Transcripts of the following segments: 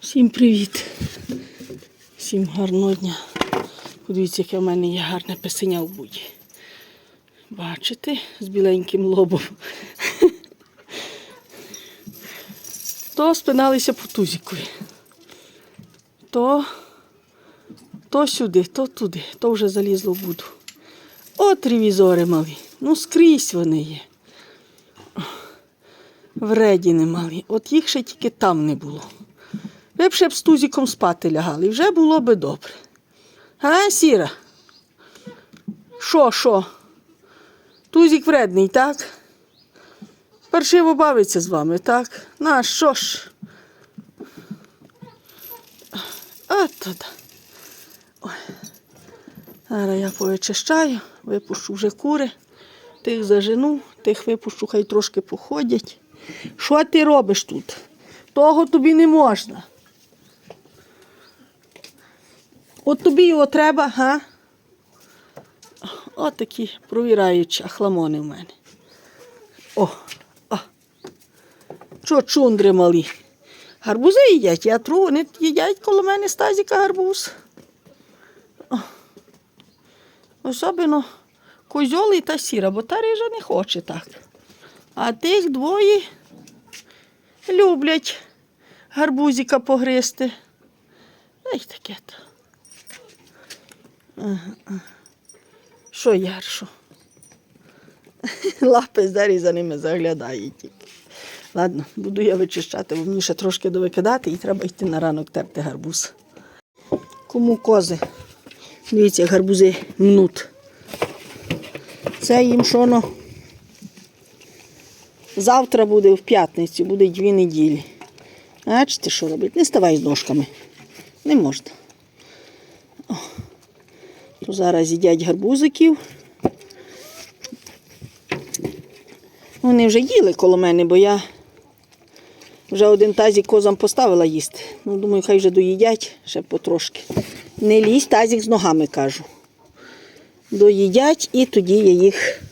Всім привіт. Всім гарного дня. Подивіться, яке в мене є гарне писання в буді. Бачите, з біленьким лобом. То спиналися по тузікові. То, то сюди, то туди, то вже залізло в буду. От ревізори малі. Ну скрізь вони є. Вреді не мали. От їх ще тільки там не було. Ви б ще б з тузіком спати лягали, вже було би добре. А, Сіра? Що, що? Тузік вредний, так? Паршиво бавиться з вами, так? На що ж? От туди. Ой. Зараз я повичищаю, випущу вже кури, тих зажену, тих випущу, хай трошки походять. Що ти робиш тут? Того тобі не можна. От тобі його треба, га? От такі провіраючі ахламони в мене. О, о. Чо чундри малі? Гарбузи їдять, я тру, вони їдять коло мене стазіка гарбуз. Особливо козьоли та сіра, бо та рижа не хоче так. А тих двоє люблять гарбузика погризти. Ай таке то. Що яршо? Лапи зарі за ними заглядає тільки. Ладно, буду я вичищати, бо мені ще трошки довикидати і треба йти на ранок терти гарбуз. Кому кози? Дивіться, гарбузи мнуть. Це їм шоно. Завтра буде в п'ятницю, буде дві неділі. Бачите, що робить? Не ставай з ножками. Не можна. Зараз їдять гарбузиків. Вони вже їли коло мене, бо я вже один тазик козам поставила їсти. Ну, думаю, хай вже доїдять ще потрошки. Не лізь тазик з ногами, кажу. Доїдять і тоді я їх.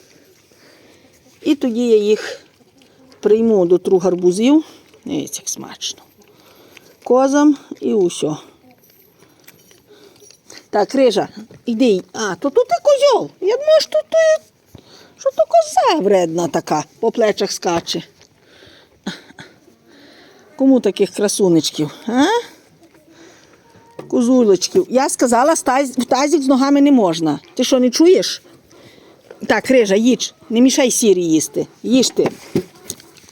І тоді я їх прийму до тру гарбузів. Дивіться, як смачно. Козам і усе. Так, Рижа, іди. А, то тут і козьол. Я думаю, що то, що то коза вредна така, по плечах скаче. Кому таких красунечків? А? Козулечків. Я сказала, в тазик з ногами не можна. Ти що, не чуєш? Так, Рижа, їж. Не мішай сірі їсти. Їжте.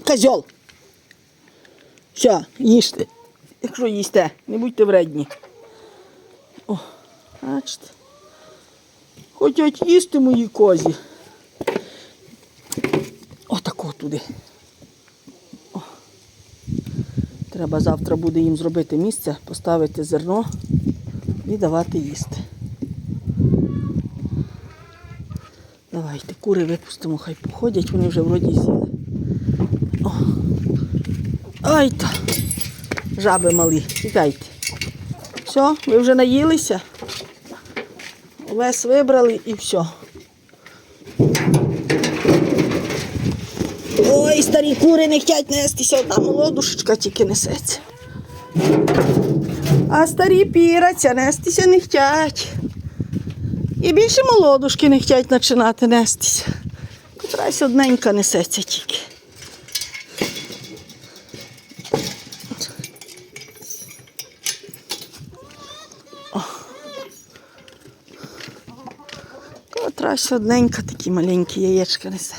Козьол. Все, їжте. Якщо їсте, не будьте вредні. Бачите. Хочуть їсти мої козі. Отако туди. О. Треба завтра буде їм зробити місце, поставити зерно і давати їсти. Давайте, кури випустимо, хай походять, вони вже вроді. О. Ай та. Жаби малі, тікайте. Все, ви вже наїлися. Весь вибрали і все. Ой, старі кури не хочуть нестися, одна молодушечка тільки несеться. А старі піраться, нестися не хочуть. І більше молодушки не хочуть починати нестися. Котрась одненька несеться тільки. Котрась одненька такі маленькі яєчка несе.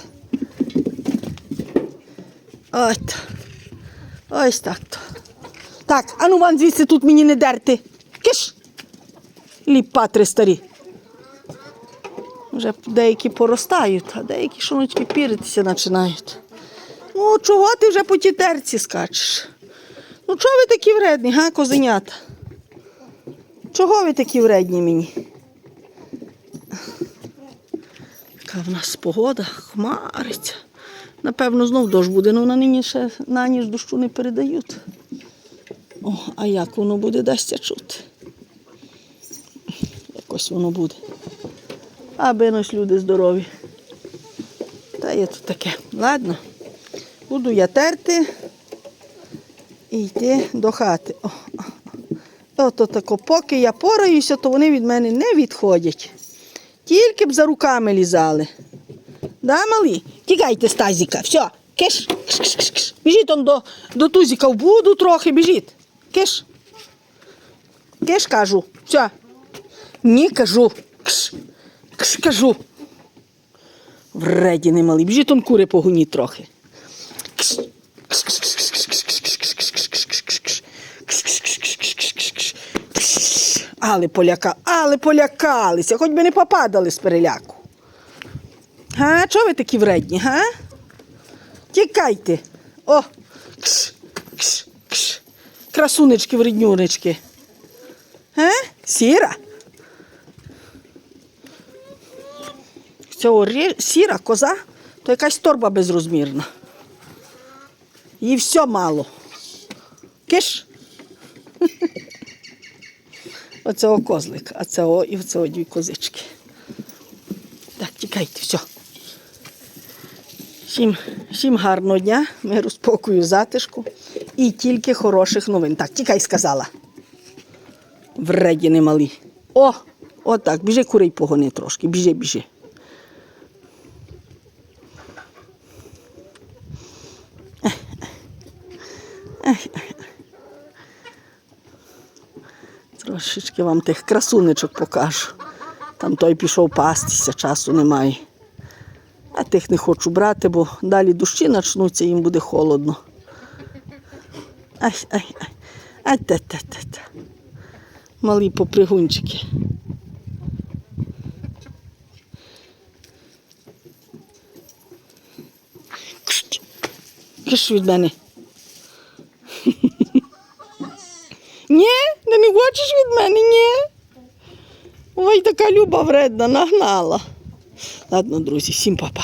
Ось. то. Ось так то. Так, а ну вон звідси тут мені не дерти. Киш! Ліпатри старі. Вже деякі поростають, а деякі шуночки піритися починають. Ну, чого ти вже по тітерці скачеш? Ну, чого ви такі вредні, га, козенята? Чого ви такі вредні мені? Яка в нас погода, хмариться. Напевно, знов дощ буде, але на нині ще на ніч дощу не передають. О, а як воно буде, дасться чути. Якось воно буде. Аби нось люди здорові. Та є тут таке. Ладно. Буду я терти і йти до хати. О. Ото тако, поки я пораюся, то вони від мене не відходять. Тільки б за руками лізали. Да, малі? Тікайте з тазіка. Все, киш. Киш, киш, киш, киш. Біжіть он до, до тузіка в буду трохи, біжіть. Киш. Киш кажу. Все. Ні, кажу. Кш. Кш, кажу. Вредіни малі. Біжіть он кури погоніть трохи. Кш. Кш, кш, кш, Але поляка, але полякалися, хоч би не попадали з переляку. Га, чого ви такі вредні, га? Тікайте. О, кш, кш, кш. Красунечки, вреднюнечки. Га? Сіра? Цього сіра коза, то якась торба безрозмірна. Їй все мало. Киш. Оцього козлик, а цього і оцього дві козички. Так, тікайте, все. Всім, всім гарного дня, миру, спокою, затишку і тільки хороших новин. Так, тікай, сказала. Вреді немалі. О, отак, біжи курей погони трошки, біжи, біжи. Трошечки вам тих красунечок покажу. Там той пішов пастися, часу немає. А тих не хочу брати, бо далі дощі почнуться, їм буде холодно. Ай, ай, ай. Ай, та, та, та, та. Малі попригунчики. Киш від мене. Ні, хочеш від мене, ні. Ой, така люба вредна, нагнала. Ладно, друзі, всім па-па.